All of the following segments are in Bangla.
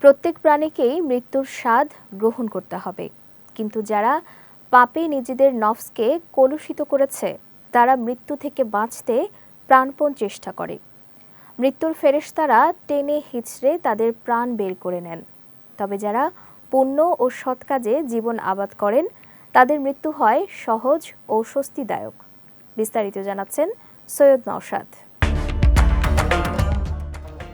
প্রত্যেক প্রাণীকেই মৃত্যুর স্বাদ গ্রহণ করতে হবে। কিন্তু যারা পাপে নিজেদের নফসকে কলুষিত করেছে, তারা মৃত্যু থেকে বাঁচতে প্রাণপণ চেষ্টা করে। মৃত্যুর ফেরেশতারা টেনে হিচড়ে তাদের প্রাণ বের করে নেন। তবে যারা পুণ্য ও সৎ কাজে জীবন আবাদ করেন, তাদের মৃত্যু হয় সহজ ও স্বস্তিদায়ক। বিস্তারিত জানাচ্ছেন সৈয়দ নওশাদ।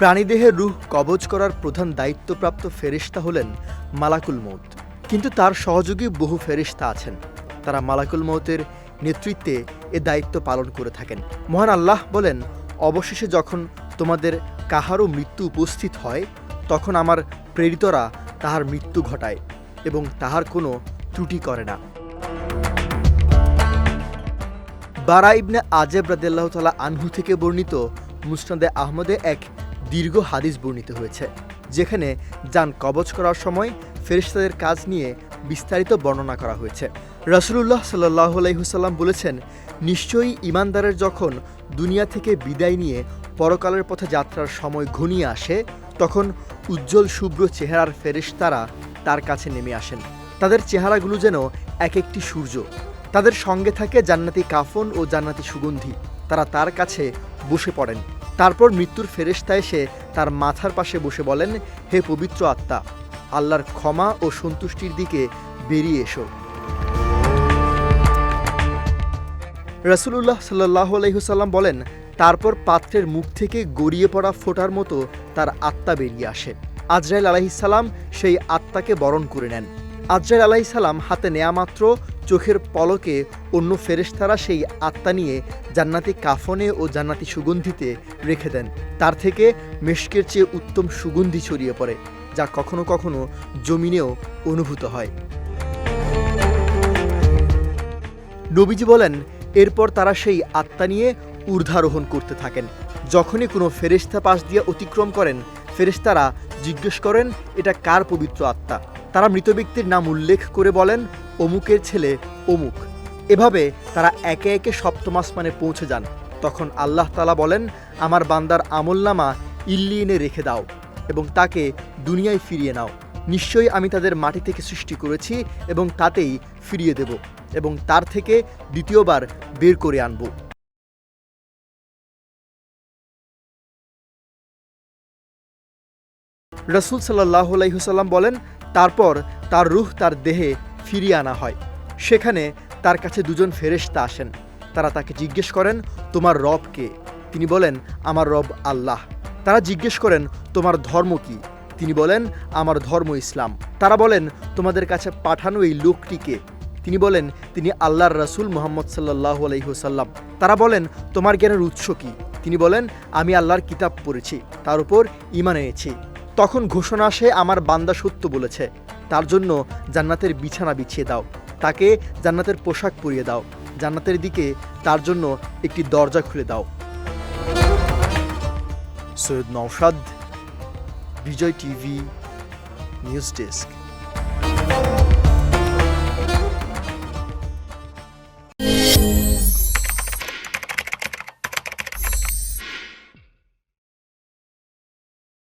প্রাণীদেহের রূহ কবজ করার প্রধান দায়িত্বপ্রাপ্ত ফেরিস্তা হলেন মালাকুল মৌত। কিন্তু তার সহযোগী বহু ফেরিস্তা আছেন। তারা মালাকুল মৌতের নেতৃত্বে এ দায়িত্ব পালন করে থাকেন। মহান আল্লাহ বলেন, অবশেষে যখন তোমাদের কাহারও মৃত্যু উপস্থিত হয়, তখন আমার প্রেরিতরা তাহার মৃত্যু ঘটায় এবং তাহার কোনো ত্রুটি করে না। বারা ইবনে আজেব রাদিয়াল্লাহু তাআলা আনহু থেকে বর্ণিত মুসনাদে আহমদে এক দীর্ঘ হাদিস বর্ণিত হয়েছে, যেখানে যান কবচ করার সময় ফেরেশতাদের কাজ নিয়ে বিস্তারিত বর্ণনা করা হয়েছে। রাসূলুল্লাহ সাল্লাহ আলাইহুসাল্লাম বলেছেন, নিশ্চয়ই ইমানদারের যখন দুনিয়া থেকে বিদায় নিয়ে পরকালের পথে যাত্রার সময় ঘনিয়ে আসে, তখন উজ্জ্বল শুভ্র চেহারার ফেরেশতারা তার কাছে নেমে আসেন। তাদের চেহারাগুলো যেন এক একটি সূর্য। তাদের সঙ্গে থাকে জান্নাতি কাফন ও জান্নাতি সুগন্ধি। তারা তার কাছে বসে পড়েন। তারপর মৃত্যুর ফেরেশতা এসে তার মাথার পাশে বসে বলেন, হে পবিত্র আত্মা, আল্লাহর ক্ষমা ও সন্তুষ্টির দিকে বেরিয়ে এসো। রাসূলুল্লাহ সাল্লাহ বলেন, তারপর পাত্রের মুখ থেকে গড়িয়ে পড়া ফোটার মতো তার আত্মা বেরিয়ে আসে। আজরাইল আলাইসাল্লাম সেই আত্মাকে বরণ করে নেন। আজরাইল আলাইসাল্লাম হাতে নেয়া মাত্র চোখের পলকে অন্য ফেরেশতারা সেই আত্মা নিয়ে জান্নাতি কাফনে ও জান্নাতি সুগন্ধিতে রেখে দেন। তার থেকে মেশকের চেয়ে উত্তম সুগন্ধি ছড়িয়ে পড়ে, যা কখনো কখনো জমিনেও অনুভূত হয়। নবীজি বলেন, এরপর তারা সেই আত্মা নিয়ে ঊর্ধ্বারোহণ করতে থাকেন। যখনই কোনো ফেরেশতা পাশ দিয়ে অতিক্রম করেন, ফেরেশতারা জিজ্ঞেস করেন, এটা কার পবিত্র আত্মা তারা মৃত ব্যক্তির নাম উল্লেখ করে বলেন অমুকের ছেলে অমুক। এভাবে তারা একে একে সপ্তম আসমানে পৌঁছে যান। তখন আল্লাহ তালা বলেন, আমার বান্দার আমলনামা ইল্লিনে রেখে দাও এবং তাকে দুনিয়ায় ফিরিয়ে নাও। নিশ্চয়ই আমি তাদের মাটি থেকে সৃষ্টি করেছি এবং তাতেই ফিরিয়ে দেব এবং তার থেকে দ্বিতীয়বার বের করে আনব। রসুল সাল্লাহ আলাইহুসাল্লাম বলেন, তারপর তার রুহ তার দেহে ফিরিয়ে আনা হয়। সেখানে তার কাছে দুজন ফেরেশতা আসেন। তারা তাকে জিজ্ঞেস করেন, তোমার রব কে? তিনি বলেন, আমার রব আল্লাহ। তারা জিজ্ঞেস করেন, তোমার ধর্ম কি? তিনি বলেন, আমার ধর্ম ইসলাম। তারা বলেন, তোমাদের কাছে পাঠানো এই লোকটিকে তিনি বলেন, তিনি আল্লাহর রাসূল মোহাম্মদ সাল্লাহ আলহিহসাল্লাম তারা বলেন, তোমার জ্ঞানের উৎস কি? তিনি বলেন, আমি আল্লাহর কিতাব পড়েছি, তার উপর ইমান এনেছি। তখন ঘোষণা আসে, আমার বান্দা সত্য বলেছে। তার জন্য জান্নাতের বিছানা বিছিয়ে দাও। তাকে জান্নাতের পোশাক পরিয়ে দাও। জান্নাতের দিকে তার জন্য একটি দরজা খুলে দাও। Syed Naushad Bijoy TV, news desk.